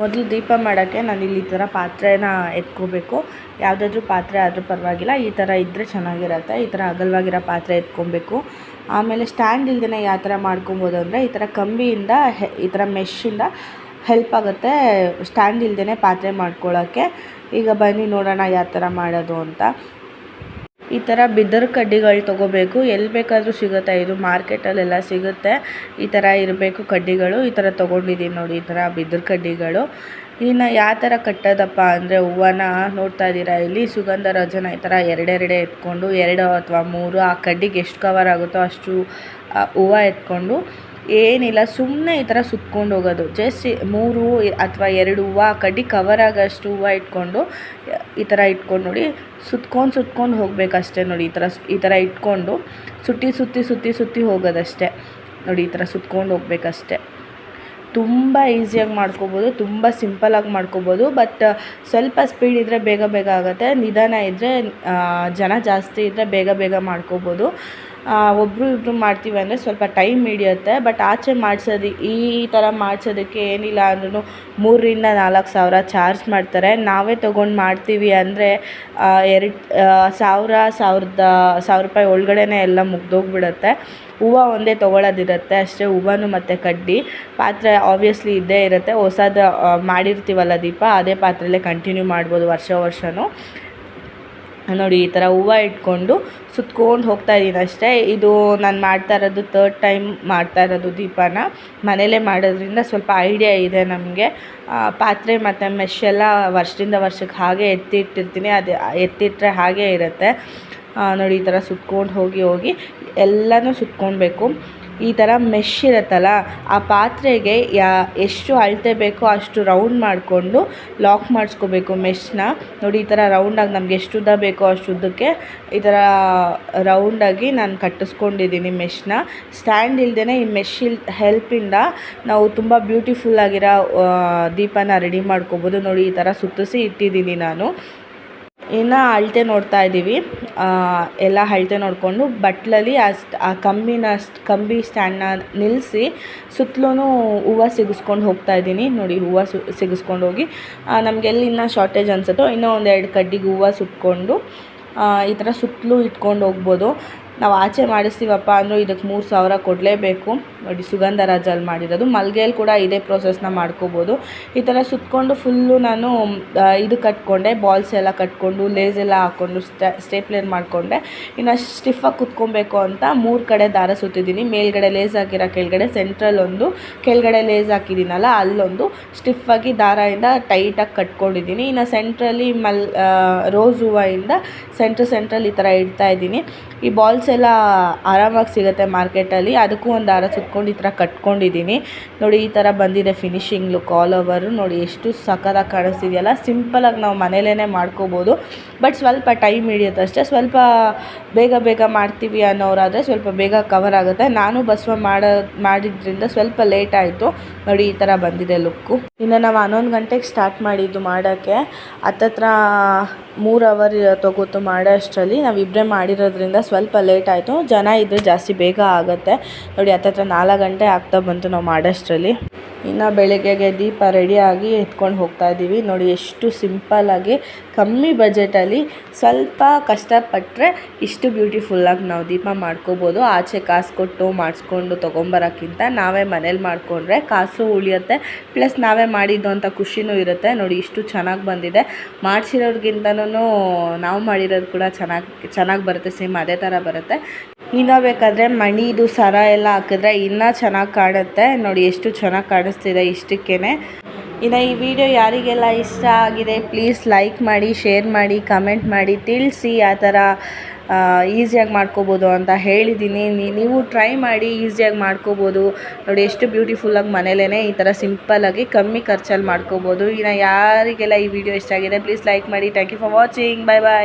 ಮೊದಲು ದೀಪ ಮಾಡೋಕ್ಕೆ ನಾನು ಇಲ್ಲಿ ಈ ಥರ ಪಾತ್ರೆನ ಎತ್ಕೋಬೇಕು. ಯಾವುದಾದ್ರೂ ಪಾತ್ರೆ ಆದರೂ ಪರವಾಗಿಲ್ಲ, ಈ ಥರ ಇದ್ದರೆ ಚೆನ್ನಾಗಿರತ್ತೆ, ಈ ಥರ ಅಗಲವಾಗಿರೋ ಪಾತ್ರೆ ಎತ್ಕೊಬೇಕು. ಆಮೇಲೆ ಸ್ಟ್ಯಾಂಡ್ ಇಲ್ದೇ ಯಾವ ಥರ ಮಾಡ್ಕೊಬೋದು ಅಂದರೆ, ಈ ಥರ ಕಂಬಿಯಿಂದ ಈ ಥರ ಮೆಶ್ಶಿಂದ ಹೆಲ್ಪ್ ಆಗುತ್ತೆ ಸ್ಟ್ಯಾಂಡ್ ಇಲ್ದೇ ಪಾತ್ರೆ ಮಾಡ್ಕೊಳ್ಳೋಕ್ಕೆ ಈಗ ಬನ್ನಿ ನೋಡೋಣ ಯಾವ ಥರ ಮಾಡೋದು ಅಂತ. ಈ ಥರ ಬಿದರ್ ಕಡ್ಡಿಗಳು ತೊಗೋಬೇಕು. ಎಲ್ಲಿ ಬೇಕಾದರೂ ಸಿಗುತ್ತೆ. ಇದು ಮಾರ್ಕೆಟಲ್ಲೆಲ್ಲ ಸಿಗುತ್ತೆ. ಈ ಥರ ಇರಬೇಕು ಕಡ್ಡಿಗಳು. ಈ ಥರ ತೊಗೊಂಡಿದ್ದೀನಿ ನೋಡಿ ಈ ಥರ ಬಿದರ್ ಕಡ್ಡಿಗಳು. ಇನ್ನು ಯಾವ ಥರ ಕಟ್ಟೋದಪ್ಪ ಅಂದರೆ ಹೂವನ ನೋಡ್ತಾ ಇದ್ದೀರಾ ಇಲ್ಲಿ? ಸುಗಂಧ ರಾಜನ ಈ ಥರ ಎರಡೆರಡೆ ಎತ್ಕೊಂಡು, ಎರಡು ಅಥವಾ ಮೂರು ಆ ಕಡ್ಡಿಗೆ ಎಷ್ಟು ಕವರ್ ಆಗುತ್ತೋ ಅಷ್ಟು ಹೂವು ಎತ್ಕೊಂಡು ಏನಿಲ್ಲ ಸುಮ್ಮನೆ ಈ ಥರ ಸುತ್ಕೊಂಡು ಹೋಗೋದು. ಜಸ್ಟ್ ಮೂರು ಅಥವಾ ಎರಡು ಹೂವು ಕಡ್ಡಿ ಕವರ್ ಆಗೋಷ್ಟು ಹೂವು ಇಟ್ಕೊಂಡು, ಈ ಥರ ಇಟ್ಕೊಂಡು ನೋಡಿ, ಸುತ್ಕೊಂಡು ಸುತ್ಕೊಂಡು ಹೋಗಬೇಕಷ್ಟೇ ನೋಡಿ, ಈ ಥರ ಈ ಥರ ಇಟ್ಕೊಂಡು ಸುತ್ತಿ ಸುತ್ತಿ ಸುತ್ತಿ ಸುತ್ತಿ ಹೋಗೋದಷ್ಟೇ. ನೋಡಿ, ಈ ಥರ ಸುತ್ಕೊಂಡು ಹೋಗ್ಬೇಕಷ್ಟೆ. ತುಂಬ ಈಸಿಯಾಗಿ ಮಾಡ್ಕೋಬೋದು, ತುಂಬ ಸಿಂಪಲಾಗಿ ಮಾಡ್ಕೋಬೋದು, ಬಟ್ ಸ್ವಲ್ಪ ಸ್ಪೀಡ್ ಇದ್ದರೆ ಬೇಗ ಬೇಗ ಆಗುತ್ತೆ, ನಿಧಾನ ಇದ್ದರೆ ಜನ ಜಾಸ್ತಿ ಇದ್ದರೆ ಬೇಗ ಬೇಗ ಮಾಡ್ಕೋಬೋದು. ಒಬ್ಬರು ಇಬ್ಬರು ಮಾಡ್ತೀವಿ ಅಂದರೆ ಸ್ವಲ್ಪ ಟೈಮ್ ಹಿಡಿಯುತ್ತೆ. ಬಟ್ ಆಚೆ ಮಾಡಿಸೋದು, ಈ ಥರ ಮಾಡಿಸೋದಕ್ಕೆ ಏನಿಲ್ಲ ಅಂದ್ರೂ ಮೂರರಿಂದ ನಾಲ್ಕು ಸಾವಿರ ಚಾರ್ಜ್ ಮಾಡ್ತಾರೆ. ನಾವೇ ತೊಗೊಂಡು ಮಾಡ್ತೀವಿ ಅಂದರೆ ಎರಡು ಸಾವಿರ, ಸಾವಿರದ, ಸಾವಿರ ರೂಪಾಯಿ ಒಳಗಡೆನೇ ಎಲ್ಲ ಮುಗ್ದೋಗ್ಬಿಡುತ್ತೆ. ಹೂವು ಒಂದೇ ತೊಗೊಳೋದಿರುತ್ತೆ, ಅಷ್ಟೇ ಹೂವನು ಮತ್ತು ಕಡ್ಡಿ. ಪಾತ್ರೆ ಆಬ್ವಿಯಸ್ಲಿ ಇದ್ದೇ ಇರುತ್ತೆ. ಹೊಸದು ಮಾಡಿರ್ತೀವಲ್ಲ ದೀಪ, ಅದೇ ಪಾತ್ರೆಯಲ್ಲೇ ಕಂಟಿನ್ಯೂ ಮಾಡ್ಬೋದು ವರ್ಷ ವರ್ಷವೂ ನೋಡಿ, ಈ ಥರ ಹೂವು ಇಟ್ಕೊಂಡು ಸುತ್ಕೊಂಡು ಹೋಗ್ತಾ ಇದ್ದೀನಿ ಅಷ್ಟೇ. ಇದು ನಾನು ಮಾಡ್ತಾ ಇರೋದು ತರ್ಡ್ ಟೈಮ್ ಮಾಡ್ತಾ ಇರೋದು ದೀಪನ. ಮನೇಲೇ ಮಾಡೋದ್ರಿಂದ ಸ್ವಲ್ಪ ಐಡಿಯಾ ಇದೆ ನಮಗೆ. ಪಾತ್ರೆ ಮತ್ತು ಮೆಶ್ ಎಲ್ಲ ವರ್ಷದಿಂದ ವರ್ಷಕ್ಕೆ ಹಾಗೆ ಎತ್ತಿಟ್ಟಿರ್ತೀನಿ. ಅದು ಎತ್ತಿಟ್ಟರೆ ಹಾಗೆ ಇರುತ್ತೆ. ನೋಡಿ ಈ ಥರ ಸುತ್ಕೊಂಡು ಹೋಗಿ ಹೋಗಿ ಎಲ್ಲನೂ ಸುತ್ಕೊಳ್ಬೇಕು. ಈ ಥರ ಮೆಶ್ ಇರುತ್ತಲ್ಲ, ಆ ಪಾತ್ರೆಗೆ ಯಾ ಎಷ್ಟು ಅಳತೆ ಬೇಕೋ ಅಷ್ಟು ರೌಂಡ್ ಮಾಡಿಕೊಂಡು ಲಾಕ್ ಮಾಡಿಸ್ಕೋಬೇಕು ಮೆಶ್ನ ನೋಡಿ, ಈ ಥರ ರೌಂಡಾಗಿ ನಮ್ಗೆ ಎಷ್ಟು ಉದ್ದ ಬೇಕೋ ಅಷ್ಟು ಉದ್ದಕ್ಕೆ ಈ ಥರ ರೌಂಡಾಗಿ ನಾನು ಕಟ್ಟಿಸ್ಕೊಂಡಿದ್ದೀನಿ ಮೆಶ್ನ ಸ್ಟ್ಯಾಂಡ್ ಇಲ್ಲದೇ ಈ ಮೆಶ್ ಇಲ್ ಹೆಲ್ಪಿಂದ ನಾವು ತುಂಬ ಬ್ಯೂಟಿಫುಲ್ ಆಗಿರೋ ದೀಪನ ರೆಡಿ ಮಾಡ್ಕೋಬೋದು. ನೋಡಿ, ಈ ಥರ ಸುತ್ತಿಸಿ ಇಟ್ಟಿದ್ದೀನಿ ನಾನು. ಇನ್ನು ಅಳತೆ ನೋಡ್ತಾ ಇದ್ದೀವಿ ಎಲ್ಲ ಅಳತೆ ನೋಡಿಕೊಂಡು ಬಟ್ಲಲ್ಲಿ ಅಷ್ಟು, ಆ ಕಂಬಿನ ಅಷ್ಟು, ಕಂಬಿ ಸ್ಟ್ಯಾಂಡ್ನ ನಿಲ್ಲಿಸಿ ಸುತ್ತಲೂ ಹೂವು ಸಿಗಿಸ್ಕೊಂಡು ಹೋಗ್ತಾ ಇದ್ದೀನಿ ನೋಡಿ, ಹೂವು ಸಿಗಿಸ್ಕೊಂಡು ಹೋಗಿ. ನಮಗೆಲ್ಲಿ ಇನ್ನೂ ಶಾರ್ಟೇಜ್ ಅನಿಸುತ್ತೋ, ಇನ್ನೂ ಒಂದೆರಡು ಕಡ್ಡಿಗೆ ಹೂವು ಸುಟ್ಕೊಂಡು ಈ ಥರ ಸುತ್ತಲೂ ಇಟ್ಕೊಂಡು ಹೋಗ್ಬೋದು. ನಾವು ಆಚೆ ಮಾಡಿಸ್ತೀವಪ್ಪ ಅಂದರೆ ಇದಕ್ಕೆ ಮೂರು ಸಾವಿರ ಕೊಡಲೇಬೇಕು. ನೋಡಿ, ಸುಗಂಧ ರಾಜಲ್ಲಿ ಮಾಡಿರೋದು. ಮಲ್ಗೆಯಲ್ಲಿ ಕೂಡ ಇದೇ ಪ್ರೊಸೆಸ್ನ ಮಾಡ್ಕೋಬೋದು. ಈ ಥರ ಸುತ್ತಕೊಂಡು ಫುಲ್ಲು ನಾನು ಇದು ಕಟ್ಕೊಂಡೆ ಬಾಲ್ಸ್ ಎಲ್ಲ ಕಟ್ಕೊಂಡು ಲೇಸ್ ಎಲ್ಲ ಹಾಕ್ಕೊಂಡು ಸ್ಟೇಪ್ಲೇರ್ ಮಾಡಿಕೊಂಡೆ. ಇನ್ನು ಸ್ಟಿಫಾಗಿ ಕುತ್ಕೊಬೇಕು ಅಂತ ಮೂರು ಕಡೆ ದಾರ ಸುತ್ತಿದ್ದೀನಿ. ಮೇಲ್ಗಡೆ ಲೇಸ್ ಹಾಕಿರೋ ಕೆಳಗಡೆ ಸೆಂಟ್ರಲ್ ಒಂದು, ಕೆಳಗಡೆ ಲೇಸ್ ಹಾಕಿದ್ದೀನಲ್ಲ ಅಲ್ಲೊಂದು ಸ್ಟಿಫಾಗಿ ದಾರದಿಂದ ಟೈಟಾಗಿ ಕಟ್ಕೊಂಡಿದ್ದೀನಿ. ಇನ್ನು ಸೆಂಟ್ರಲ್ಲಿ ಮಲ್ ರೋಸ್ ಹೂವಿಂದ ಸೆಂಟ್ರ್ ಸೆಂಟ್ರಲ್ಲಿ ಈ ಥರ ಇಡ್ತಾ ಇದ್ದೀನಿ. ಈ ಬಾಲ್ಸ್ ಎಲ್ಲ ಆರಾಮಾಗಿ ಸಿಗುತ್ತೆ ಮಾರ್ಕೆಟಲ್ಲಿ. ಅದಕ್ಕೂ ಒಂದು ದಾರ ಸುತ್ಕೊಂಡು ಈ ಥರ ಕಟ್ಕೊಂಡಿದ್ದೀನಿ. ನೋಡಿ, ಈ ಥರ ಬಂದಿದೆ ಫಿನಿಶಿಂಗ್ ಲುಕ್ ಆಲ್ ಓವರು. ನೋಡಿ, ಎಷ್ಟು ಸಖತ್ತಾಗಿ ಕಾಣಿಸ್ತಿದೆಯಲ್ಲ. ಸಿಂಪಲಾಗಿ ನಾವು ಮನೇಲೇ ಮಾಡ್ಕೋಬೋದು. ಬಟ್ ಸ್ವಲ್ಪ ಟೈಮ್ ಹಿಡಿಯುತ್ತೆ ಅಷ್ಟೇ. ಸ್ವಲ್ಪ ಬೇಗ ಬೇಗ ಮಾಡ್ತೀವಿ ಅನ್ನೋರಾದರೆ ಸ್ವಲ್ಪ ಬೇಗ ಕವರ್ ಆಗುತ್ತೆ. ನಾನು ಬಸವ ಮಾಡೋ, ಮಾಡಿದ್ರಿಂದ ಸ್ವಲ್ಪ ಲೇಟ್ ಆಯಿತು. ನೋಡಿ, ಈ ಥರ ಬಂದಿದೆ ಲುಕ್ಕು ಇನ್ನು ನಾವು ಹನ್ನೊಂದು ಗಂಟೆಗೆ ಸ್ಟಾರ್ಟ್ ಮಾಡಿದ್ದು ಮಾಡೋಕ್ಕೆ. ಹತ್ತತ್ರ ಮೂರು ಅವರ್ ತೊಗೋತು ಮಾಡೋ ಅಷ್ಟರಲ್ಲಿ ನಾವಿಬ್ಬರೇ ಮಾಡಿರೋದ್ರಿಂದ ಸ್ವಲ್ಪ ಲೇಟ್ ಆಯಿತು. ಜನ ಇದ್ದರೆ ಜಾಸ್ತಿ ಬೇಗ ಆಗುತ್ತೆ. ನೋಡಿ, ಹತ್ತತ್ರ ನಾಲ್ಕು ಗಂಟೆ ಆಗ್ತಾ ಬಂತು ನಾವು ಮಾಡೋಷ್ಟರಲ್ಲಿ. ಇನ್ನು ಬೆಳಗ್ಗೆಗೆ ದೀಪ ರೆಡಿಯಾಗಿ ಎತ್ಕೊಂಡು ಹೋಗ್ತಾ ಇದ್ದೀವಿ ನೋಡಿ, ಎಷ್ಟು ಸಿಂಪಲ್ಲಾಗಿ ಕಮ್ಮಿ ಬಜೆಟಲ್ಲಿ ಸ್ವಲ್ಪ ಕಷ್ಟಪಟ್ಟರೆ ಇಷ್ಟು ಬ್ಯೂಟಿಫುಲ್ಲಾಗಿ ನಾವು ದೀಪ ಮಾಡ್ಕೋಬೋದು. ಆಚೆ ಕಾಸು ಕೊಟ್ಟು ಮಾಡಿಸ್ಕೊಂಡು ತೊಗೊಂಬರೋಕ್ಕಿಂತ ನಾವೇ ಮನೇಲಿ ಮಾಡಿಕೊಂಡ್ರೆ ಕಾಸು ಉಳಿಯುತ್ತೆ. ಪ್ಲಸ್ ನಾವೇ ಮಾಡಿದ್ದು ಅಂತ ಖುಷಿನೂ ಇರುತ್ತೆ. ನೋಡಿ, ಇಷ್ಟು ಚೆನ್ನಾಗಿ ಬಂದಿದೆ. ಮಾಡಿಸಿರೋರ್ಗಿಂತನೂ ನಾವು ಮಾಡಿರೋದು ಕೂಡ ಚೆನ್ನಾಗಿ ಚೆನ್ನಾಗಿ ಬರುತ್ತೆ. ಸೇಮ್ ಅದೇ ಥರ ಬರುತ್ತೆ. ಇನ್ನೂ ಬೇಕಾದರೆ ಮಣಿದು ಸರ ಎಲ್ಲ ಹಾಕಿದ್ರೆ ಇನ್ನೂ ಚೆನ್ನಾಗಿ ಕಾಣುತ್ತೆ. ನೋಡಿ, ಎಷ್ಟು ಚೆನ್ನಾಗಿ ಕಾಣಿಸ್ತಿದೆ ಇಷ್ಟಕ್ಕೇ ಇನ್ನು ಈ ವಿಡಿಯೋ ಯಾರಿಗೆಲ್ಲ ಇಷ್ಟ ಆಗಿದೆ ಪ್ಲೀಸ್ ಲೈಕ್ ಮಾಡಿ ಶೇರ್ ಮಾಡಿ ಕಮೆಂಟ್ ಮಾಡಿ, ತಿಳಿಸಿ ಆ ಥರ ಈಸಿಯಾಗಿ ಮಾಡ್ಕೋಬೋದು ಅಂತ ಹೇಳಿದ್ದೀನಿ. ನೀವು ಟ್ರೈ ಮಾಡಿ ಈಸಿಯಾಗಿ ಮಾಡ್ಕೋಬೋದು. ನೋಡಿ ಎಷ್ಟು ಬ್ಯೂಟಿಫುಲ್ಲಾಗಿ ಮನೇಲೇ ಈ ಥರ ಸಿಂಪಲ್ಲಾಗಿ ಕಮ್ಮಿ ಖರ್ಚಲ್ಲಿ ಮಾಡ್ಕೋಬೋದು. ಇನ್ನು ಯಾರಿಗೆಲ್ಲ ಈ ವಿಡಿಯೋ ಇಷ್ಟ ಆಗಿದೆ ಪ್ಲೀಸ್ ಲೈಕ್ ಮಾಡಿ. Thank you for watching bye bye